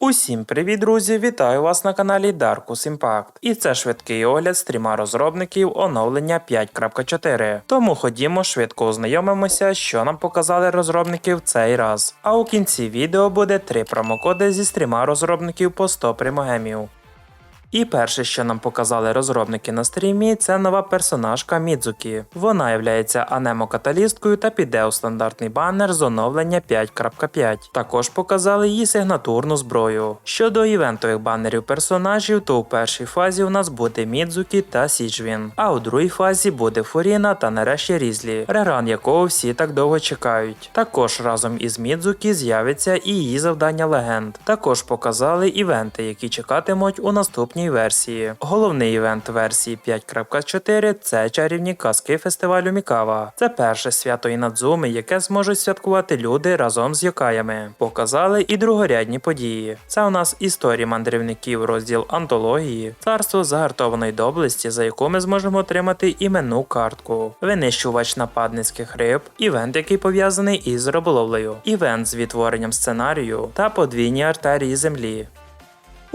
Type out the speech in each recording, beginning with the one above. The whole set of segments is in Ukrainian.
Усім привіт, друзі! Вітаю вас на каналі Darkus Impact. І це швидкий огляд стріма розробників оновлення 5.4. Тому ходімо швидко ознайомимося, що нам показали розробники в цей раз. А у кінці відео буде три промокоди зі стріма розробників по 100 примогемів. І перше, що нам показали розробники на стрімі, це нова персонажка Мідзукі. Вона є анемо-каталісткою та піде у стандартний банер з оновлення 5.5. Також показали її сигнатурну зброю. Щодо івентових банерів персонажів, то у першій фазі у нас буде Мідзукі та Сіджвін, а у другій фазі буде Фуріна та нарешті Різлі, реран якого всі так довго чекають. Також разом із Мідзукі з'явиться і її завдання легенд. Також показали івенти, які чекатимуть у наступній версії. Головний івент версії 5.4 це чарівні казки фестивалю Мікава. Це перше свято Інадзуми, яке зможуть святкувати люди разом з Йокаями. Показали і другорядні події. Це у нас історії мандрівників, розділ антології, царство загартованої доблесті, за яку ми зможемо отримати іменну картку, винищувач нападницьких риб, івент, який пов'язаний із риболовлею, івент з відтворенням сценарію та подвійні артерії землі.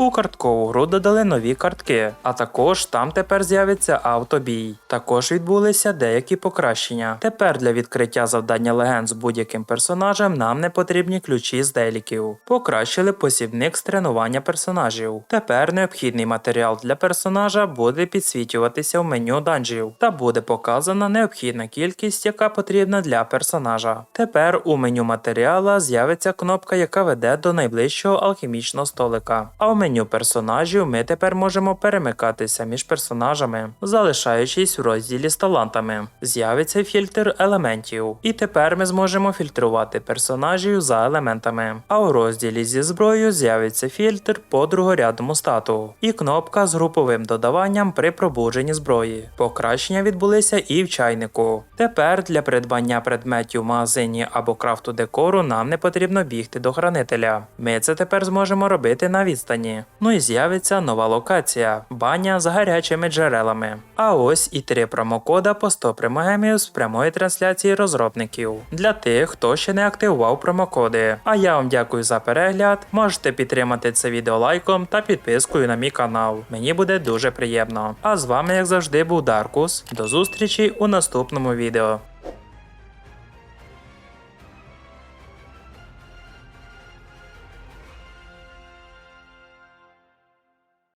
У карткову гру додали нові картки, а також там тепер з'явиться автобій. Також відбулися деякі покращення. Тепер для відкриття завдання легенд з будь-яким персонажем нам не потрібні ключі з деліків. Покращили посібник з тренування персонажів. Тепер необхідний матеріал для персонажа буде підсвічуватися в меню данжів та буде показана необхідна кількість, яка потрібна для персонажа. Тепер у меню матеріала з'явиться кнопка, яка веде до найближчого алхімічного столика. А в меню персонажів ми тепер можемо перемикатися між персонажами, залишаючись в розділі з талантами. З'явиться фільтр елементів, і тепер ми зможемо фільтрувати персонажів за елементами. А у розділі зі зброєю з'явиться фільтр по другорядному стату і кнопка з груповим додаванням при пробудженні зброї. Покращення відбулися і в чайнику. Тепер для придбання предметів в магазині або крафту декору нам не потрібно бігти до хранителя. Ми це тепер зможемо робити на відстані. Ну і з'явиться нова локація баня з гарячими джерелами. А ось і три промокода по 100 примагемів з прямої трансляції розробників для тих, хто ще не активував промокоди. А я вам дякую за перегляд. Можете підтримати це відео лайком та підпискою на мій канал. Мені буде дуже приємно. А з вами, як завжди, був Даркус. До зустрічі у наступному відео.